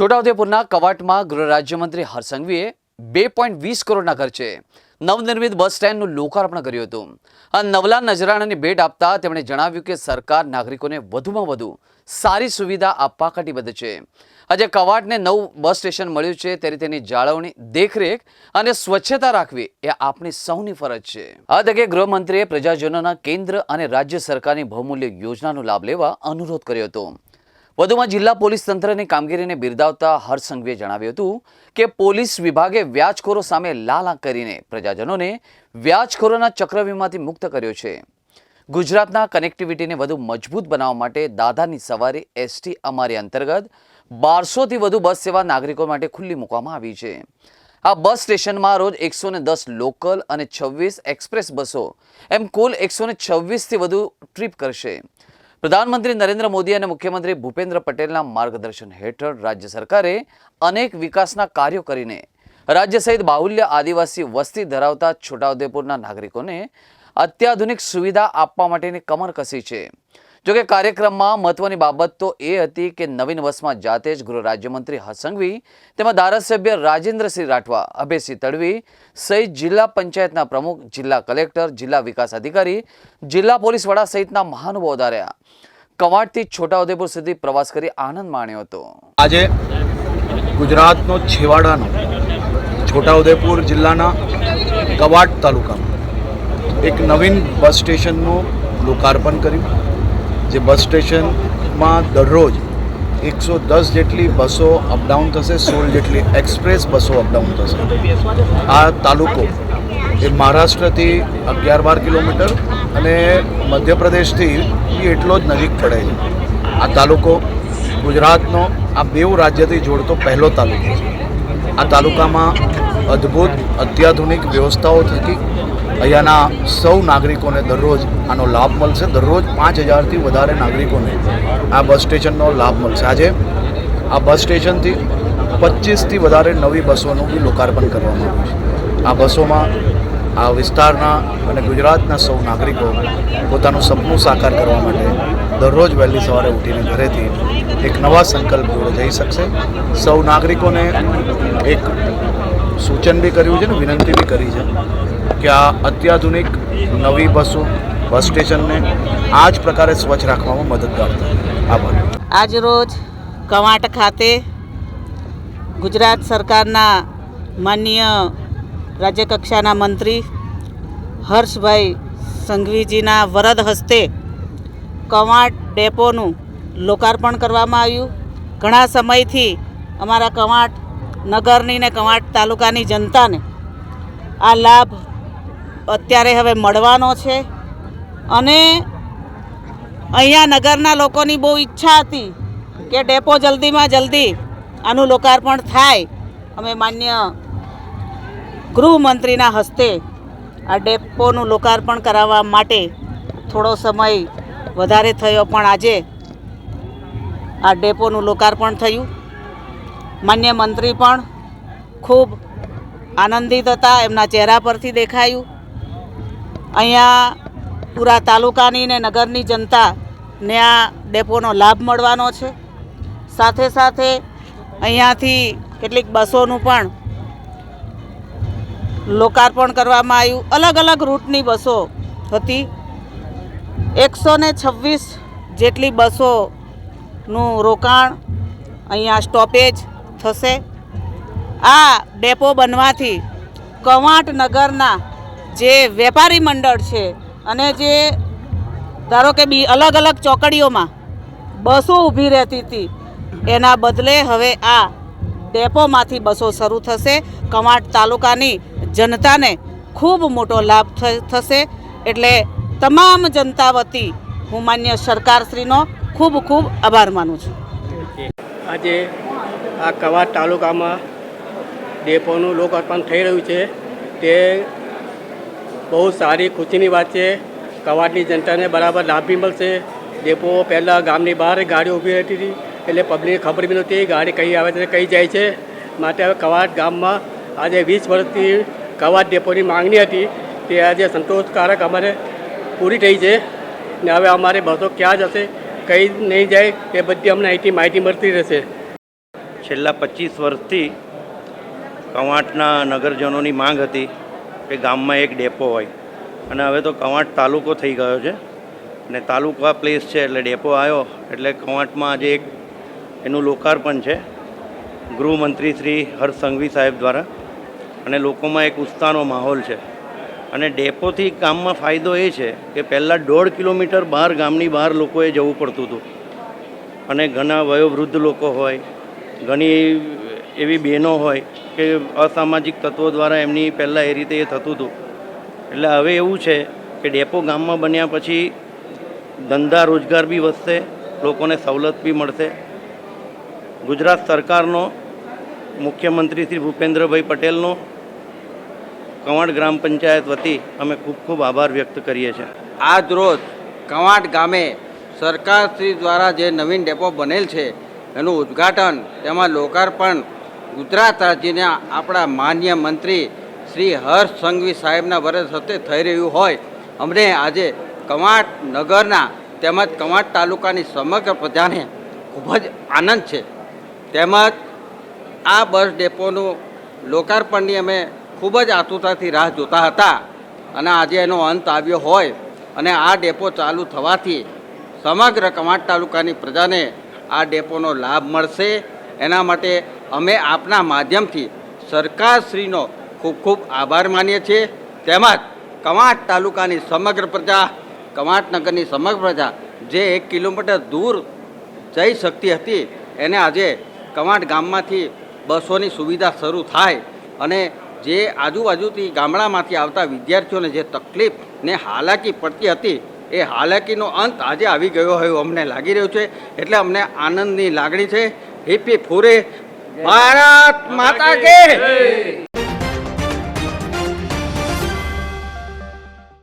છોટાઉદેપુરના કવાટમાં ગૃહ રાજ્યમંત્રી હરસંઘવીએ બે પોઈન્ટ વીસ કરોડના ખર્ચે નવનિર્મિત બસ સ્ટેન્ડનું લોકાર્પણ કર્યું હતું. આ નવલા નજરાણાની ભેટ આપતા તેમણે જણાવ્યું કે સરકાર નાગરિકોને વધુમાં વધુ સારી સુવિધા આપવા કટિબદ્ધ છે. આજે કવાટને નવું બસ સ્ટેશન મળ્યું છે, ત્યારે તેની જાળવણી દેખરેખ અને સ્વચ્છતા રાખવી એ આપણી સૌની ફરજ છે. આ તકે ગૃહમંત્રીએ પ્રજાજનોના કેન્દ્ર અને રાજ્ય સરકારની બહુમૂલ્ય યોજનાનો લાભ લેવા અનુરોધ કર્યો હતો. વધુમાં જિલ્લા પોલીસ તંત્રની કામગીરીને બિરદાવતા હર્ષસંઘવીએ જણાવ્યું હતું કે પોલીસ વિભાગે વ્યાજખોરો સામે લાલ કરીને પ્રજાજનોને વ્યાજખોરોના ચક્રવ્યૂહમાંથી મુક્ત કર્યો છે. ગુજરાતના કનેક્ટિવિટીને વધુ મજબૂત બનાવવા માટે દાદાની સવારી એસટી અમારી અંતર્ગત બારસોથી વધુ બસ સેવા નાગરિકો માટે ખુલ્લી મૂકવામાં આવી છે. આ બસ સ્ટેશનમાં રોજ એકસો દસ લોકલ અને છવ્વીસ એક્સપ્રેસ બસો એમ કુલ એકસો છવ્વીસથી વધુ ટ્રીપ કરશે. પ્રધાનમંત્રી નરેન્દ્ર મોદી અને મુખ્યમંત્રી ભૂપેન્દ્ર પટેલના માર્ગદર્શન હેઠળ રાજ્ય સરકારે અનેક વિકાસના કાર્યો કરીને રાજ્ય સહિત બાહુલ્ય આદિવાસી વસ્તી ધરાવતા છોટાઉદેપુરના નાગરિકોને અત્યાધુનિક સુવિધા આપવા માટેની કમર કસી છે. જોકે કાર્યક્રમમાં મહત્વની બાબત તો એ હતી કે નવીન વર્ષમાં જાતે જ ગૃહ રાજ્યમંત્રી હસંગવી તેમજ ધારાસભ્ય રાજેન્દ્રસિંહ રાઠવા, અભયસિંહ તડવી સહિત જિલ્લા પંચાયતના પ્રમુખ, જિલ્લા કલેક્ટર, જિલ્લા વિકાસ અધિકારી, જિલ્લા પોલીસ વડા સહિતના મહાનુભાવો ધાર્યા કવાડથી છોટાઉદેપુર સુધી પ્રવાસ કરી આનંદ માણ્યો હતો. આજે ગુજરાતનો છેવાડાનો છોટાઉદેપુર જિલ્લાના કવાટ તાલુકામાં એક નવીન બસ સ્ટેશનનું લોકાર્પણ કર્યું. જે બસ સ્ટેશનમાં દરરોજ એકસો દસ જેટલી બસો અપડાઉન થશે, સોળ જેટલી એક્સપ્રેસ બસો અપડાઉન થશે. આ તાલુકો એ મહારાષ્ટ્રથી અગિયાર બાર કિલોમીટર અને મધ્યપ્રદેશથી એ એટલો જ નજીક પડે છે. આ તાલુકો ગુજરાતનો આ બેઉ રાજ્યથી જોડતો પહેલો તાલુકો છે. આ તાલુકામાં અદ્ભુત, અત્યાધુનિક વ્યવસ્થાઓ થકી અહીંયાના સૌ નાગરિકોને દરરોજ આનો લાભ મળશે. દરરોજ પાંચ હજારથી વધારે નાગરિકોને આ બસ સ્ટેશનનો લાભ મળશે. આજે આ બસ સ્ટેશનથી પચીસથી વધારે નવી બસોનું બી લોકાર્પણ કરવામાં આવ્યું છે. આ બસોમાં આ વિસ્તારના અને ગુજરાતના સૌ નાગરિકો પોતાનું સપનું સાકાર કરવા માટે દરરોજ વહેલી સવારે ઉઠીને ઘરેથી એક નવા સંકલ્પ જોડે જઈ શકશે. સૌ નાગરિકોને એક સૂચન બી કર્યું છે ને વિનંતી બી કરી છે. કે આ અત્યાધુનિક નવી બસો, બસ સ્ટેશનને આ જ પ્રકારે સ્વચ્છ રાખવામાં મદદગાર થાય આભાર. આજ રોજ કવાંટ ખાતે ગુજરાત સરકારના માનનીય રાજ્યકક્ષાના મંત્રી હર્ષભાઈ સંઘવીજીના વરદ હસ્તે કવાંટ ડેપોનું લોકાર્પણ કરવામાં આવ્યું. ઘણા સમયથી અમારા કવાંટ નગરની ને કવાંટ તાલુકાની જનતાને આ લાભ અત્યારે હવે મળવાનો છે. અને અહીંયા નગરના લોકોની બહુ ઈચ્છા હતી કે ડેપો જલ્દીમાં જલ્દી આનું લોકાર્પણ થાય. અમે માન્ય ગૃહમંત્રીના હસ્તે આ ડેપોનું લોકાર્પણ કરાવવા માટે થોડો સમય વધારે થયો, પણ આજે આ ડેપોનું લોકાર્પણ થયું. માન્ય મંત્રી પણ ખૂબ આનંદિત હતા, એમના ચહેરા પરથી દેખાયું. અહીંયા પૂરા તાલુકાની ને નગરની જનતાને આ ડેપોનો લાભ મળવાનો છે. સાથે સાથે અહીંયાથી કેટલીક બસોનું પણ લોકાર્પણ કરવામાં આવ્યું. અલગ અલગ રૂટની બસો હતી. એકસો ને છવ્વીસ જેટલી બસોનું રોકાણ અહીંયા સ્ટોપેજ થશે. આ ડેપો બનવાથી કવાંટ નગરના જે વેપારી મંડળ છે અને જે ધારો કે બી અલગ અલગ ચોકડીઓમાં બસો ઊભી રહેતી હતી, એના બદલે હવે આ ડેપોમાંથી બસો શરૂ થશે. કવાંટ તાલુકાની જનતાને ખૂબ મોટો લાભ થશે. એટલે તમામ જનતા વતી હું માન્ય સરકારશ્રીનો ખૂબ ખૂબ આભાર માનું છું. આજે આ કવાટ તાલુકામાં ડેપોનું લોકાર્પણ થઈ રહ્યું છે. તે બહુ સારી, ખુશીની વાત છે. કવાડની જનતાને બરાબર લાભ બી મળશે. ડેપો પહેલાં ગામની બહાર ગાડી ઊભી રહેતી હતી, એટલે પબ્લિકને ખબર બી નહોતી ગાડી કઈ આવે છે કઈ જાય છે. માટે હવે કવાડ ગામમાં આજે વીસ વર્ષથી કવાડ ડેપોની માંગણી હતી તે આજે સંતોષકારક અમારે પૂરી થઈ છે. ને હવે અમારે બસો ક્યાં જશે, કઈ નહીં જાય, એ બધી અમને અહીંથી માહિતી મળતી રહેશે. છેલ્લા પચીસ વર્ષથી કવાંટના નગરજનોની માંગ હતી. કે ગામમાં એક ડેપો હોય. અને હવે તો કવાંટ તાલુકો થઈ ગયો છે. અને તાલુકા પ્લેસ છે એટલે ડેપો આવ્યો. એટલે કવાંટમાં આજે એક એનું લોકાર્પણ છે. ગૃહમંત્રી શ્રી હર્ષ સંઘવી સાહેબ દ્વારા. અને લોકોમાં એક ઉત્સાહનો માહોલ છે. અને ડેપોથી ગામમાં ફાયદો એ છે કે પહેલાં દોઢ કિલોમીટર બહાર ગામની બહાર લોકોએ જવું પડતું હતું. અને ઘણા વયોવૃદ્ધ લોકો હોય, ઘણી એવી બહેનો હોય કે અસામાજિક તત્વો દ્વારા એમની પહેલાં એ રીતે એ થતું હતું. એટલે હવે એવું છે કે ડેપો ગામમાં બન્યા પછી ધંધા રોજગાર બી વધશે, લોકોને સવલત બી મળશે. ગુજરાત સરકારનો, મુખ્યમંત્રી શ્રી ભૂપેન્દ્રભાઈ પટેલનો, કવાંટ ગ્રામ પંચાયત વતી અમે ખૂબ ખૂબ આભાર વ્યક્ત કરીએ છીએ. આજ રોજ કવાંટ ગામે સરકારશ્રી દ્વારા જે નવીન ડેપો બનેલ છે, એનું ઉદ્ઘાટન તેમાં લોકાર્પણ ગુજરાત રાજ્યના આપણા માન્ય મંત્રી શ્રી હર્ષ સંઘવી સાહેબના વરસ હતે થઈ રહ્યું હોય. અમને આજે કવાંટ નગરના તેમજ કવાંટ તાલુકાની સમગ્ર પ્રજાને ખૂબ જ આનંદ છે. તેમજ આ બસ ડેપોનું લોકાર્પણની અમે ખૂબ જ આતુરતાથી રાહ જોતા હતા અને આજે એનો અંત આવ્યો હોય અને આ ડેપો ચાલુ થવાથી સમગ્ર કવાંટ તાલુકાની પ્રજાને આ ડેપોનો લાભ મળશે. એના માટે અમે આપના માધ્યમથી સરકારશ્રીનો ખૂબ ખૂબ આભાર માનીએ છીએ. તેમજ કવાંટ તાલુકાની સમગ્ર પ્રજા, કવાંટ નગરની સમગ્ર પ્રજા જે એક કિલોમીટર દૂર જઈ શકતી હતી, એને આજે કવાંટ ગામમાંથી બસોની સુવિધા શરૂ થાય અને જે આજુબાજુથી ગામડામાંથી આવતા વિદ્યાર્થીઓને જે તકલીફ ને હાલાકી પડતી હતી, એ હાલાકીનો અંત આજે આવી ગયો હોય અમને લાગી રહ્યું છે. એટલે અમને આનંદની લાગણી છે. હિપ ફૂરે ભારત માતા કે.